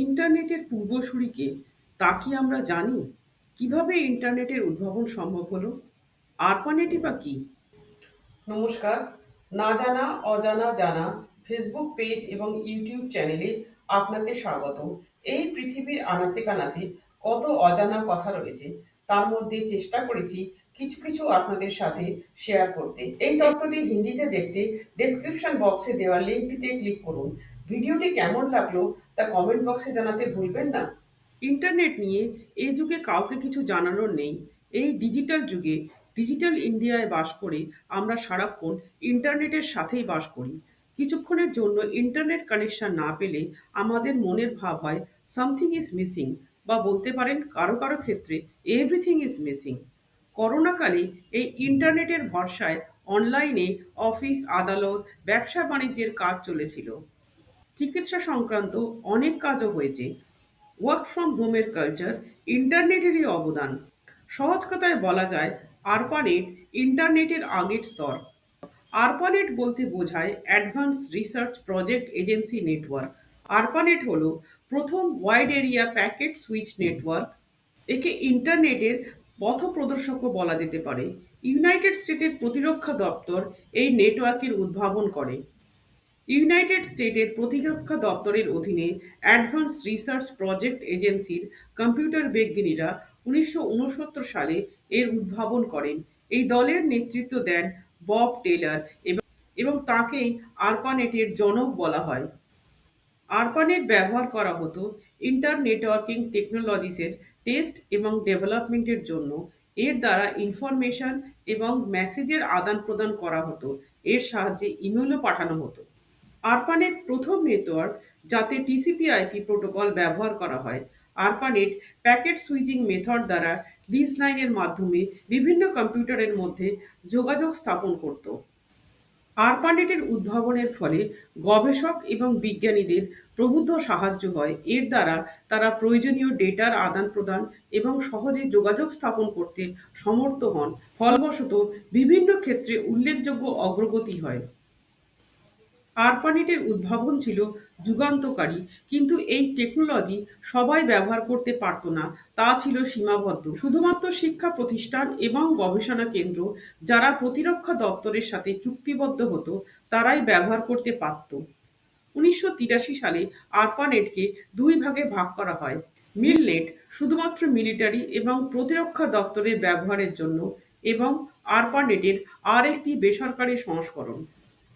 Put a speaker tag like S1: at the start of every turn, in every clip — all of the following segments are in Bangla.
S1: ইন্টারনেটের পূর্বসূরিকে তা কি আমরা জানি? কীভাবে ইন্টারনেটের উদ্ভাবন সম্ভব হলো? ARPANET-ই বা কি? নমস্কার। না জানা অজানা জানা ফেসবুক পেজ এবং ইউটিউব চ্যানেলে আপনাকে স্বাগত এই পৃথিবীর আনাচে কানাচে কত অজানা কথা রয়েছে তার মধ্যে চেষ্টা করেছি কিছু, কিছু আপনাদের সাথে শেয়ার করতে। এই তথ্যটি হিন্দিতে দেখতে ডেসক্রিপশন বক্সে দেওয়া লিঙ্কটিতে ক্লিক করুন। ভিডিওটি কেমন লাগল তা কমেন্ট বক্সে জানাতে ভুলবেন না। ইন্টারনেট নিয়ে এ যুগে কাউকে কিছু জানানোর নেই। এই ডিজিটাল যুগে ডিজিটাল ইন্ডিয়ায় বাস করে আমরা সারাক্ষণ ইন্টারনেটের সাথেই বাস করি। কিছুক্ষণের জন্য ইন্টারনেট কানেকশন না পেলে আমাদের মনের ভাব হয় সামথিং ইজ মিসিং বা বলতে পারেন কারও, কারও ক্ষেত্রে এভরিথিং ইজ মিসিং। করোনাকালে এই ইন্টারনেটের ভরসায় অনলাইনে অফিস, আদালত, ব্যবসা-বাণিজ্যের কাজ চলেছিল। চিকিৎসা সংক্রান্ত অনেক কাজও হয়েছে। ওয়ার্ক ফ্রম হোমের কালচার ইন্টারনেটেরই অবদান। সহজ কথায় বলা যায় ARPANET ইন্টারনেটের আগের স্তর। ARPANET বলতে বোঝায় advance research project agency network. ARPANET হলো প্রথম wide area packet switch network. একে ইন্টারনেটের পথপ্রদর্শকও বলা যেতে পারে। ইউনাইটেড স্টেটের প্রতিরক্ষা দপ্তর এই নেটওয়ার্কের উদ্ভাবন করে। ইউনাইটেড স্টেটের প্রতিরক্ষা দপ্তরের অধীনে অ্যাডভান্স রিসার্চ প্রজেক্ট এজেন্সির কম্পিউটার বিজ্ঞানীরা উনিশশো ঊনসত্তর সালে এর উদ্ভাবন করেন। এই দলের নেতৃত্ব দেন বব টেলর এবং তাঁকেই ARPANET-এর জনক বলা হয়। ARPANET ব্যবহার করা হতো ইন্টার নেটওয়ার্কিং টেকনোলজিসের টেস্ট এবং ডেভেলপমেন্টের জন্য। এর দ্বারা ইনফরমেশন এবং মেসেজের আদান-প্রদান করা হতো। এর সাহায্যে ইমেলও পাঠানো হতো। ARPANET প্রথম নেটওয়ার্ক যাতে TCP/IP প্রোটোকল ব্যবহার করা হয়। ARPANET প্যাকেট সুইচিং মেথড দ্বারা লিজ লাইনের মাধ্যমে বিভিন্ন কম্পিউটারের মধ্যে যোগাযোগ স্থাপন করত। ARPANET-এর উদ্ভাবনের ফলে গবেষক এবং বিজ্ঞানীদের প্রবুদ্ধ সাহায্য হয়। এর দ্বারা তারা প্রয়োজনীয় ডেটার আদান-প্রদান এবং সহজে যোগাযোগ স্থাপন করতে সমর্থ হন। ফলবশত, বিভিন্ন ক্ষেত্রে উল্লেখযোগ্য অগ্রগতি হয়। ARPANET-এর উদ্ভাবন ছিল যুগান্তকারী, কিন্তু এই টেকনোলজি সবাই ব্যবহার করতে পারত না, তা ছিল সীমাবদ্ধ। শুধুমাত্র শিক্ষা প্রতিষ্ঠান এবং গবেষণা কেন্দ্র যারা প্রতিরক্ষা দপ্তরের সাথে চুক্তিবদ্ধ হতো, তারাই ব্যবহার করতে পারত। উনিশশো তিরাশি সালে ARPANET-কে দুই ভাগে ভাগ করা হয়। মিলনেট শুধুমাত্র মিলিটারি এবং প্রতিরক্ষা দপ্তরের ব্যবহারের জন্য এবং ARPANET-এর আরেকটি বেসরকারি সংস্করণ।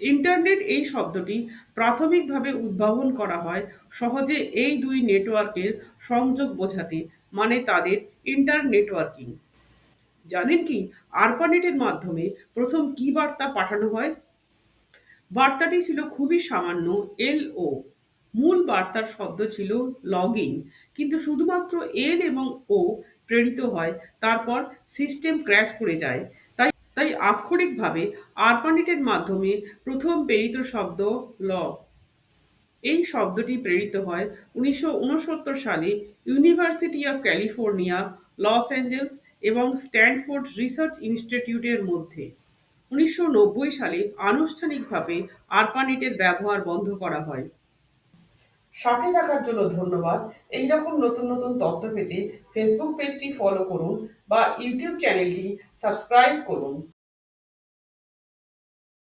S1: ইন্টারনেট এই শব্দটি প্রাথমিকভাবে উদ্ভাবন করা হয় সহজে এই দুই নেটওয়ার্কের সংযোগ বোঝাতে মানে তাদের ইন্টার নেটওয়ার্কিং। জানেন কি ARPANET-এর মাধ্যমে প্রথম কী বার্তা পাঠানো হয়? বার্তাটি ছিল খুবই সামান্য, এলও। মূল বার্তার শব্দ ছিল লগইন, কিন্তু শুধুমাত্র এল এবং ও প্রেরিত হয়, তারপর সিস্টেম ক্র্যাশ করে যায়। তাই আক্ষরিকভাবে ARPANET-এর মাধ্যমে প্রথম প্রেরিত শব্দ ল। এই শব্দটি প্রেরিত হয় উনিশশো ঊনসত্তর সালে university of California, Los Angeles এবং স্ট্যানফোর্ড রিসার্চ ইনস্টিটিউটের মধ্যে। উনিশশো নব্বই সালে আনুষ্ঠানিকভাবে ARPANET-এর ব্যবহার বন্ধ করা হয়। সাথে থাকার জন্য ধন্যবাদ। এই রকম নতুন, নতুন তথ্য পেতে ফেসবুক পেজটি ফলো করুন বা ইউটিউব চ্যানেলটি সাবস্ক্রাইব করুন।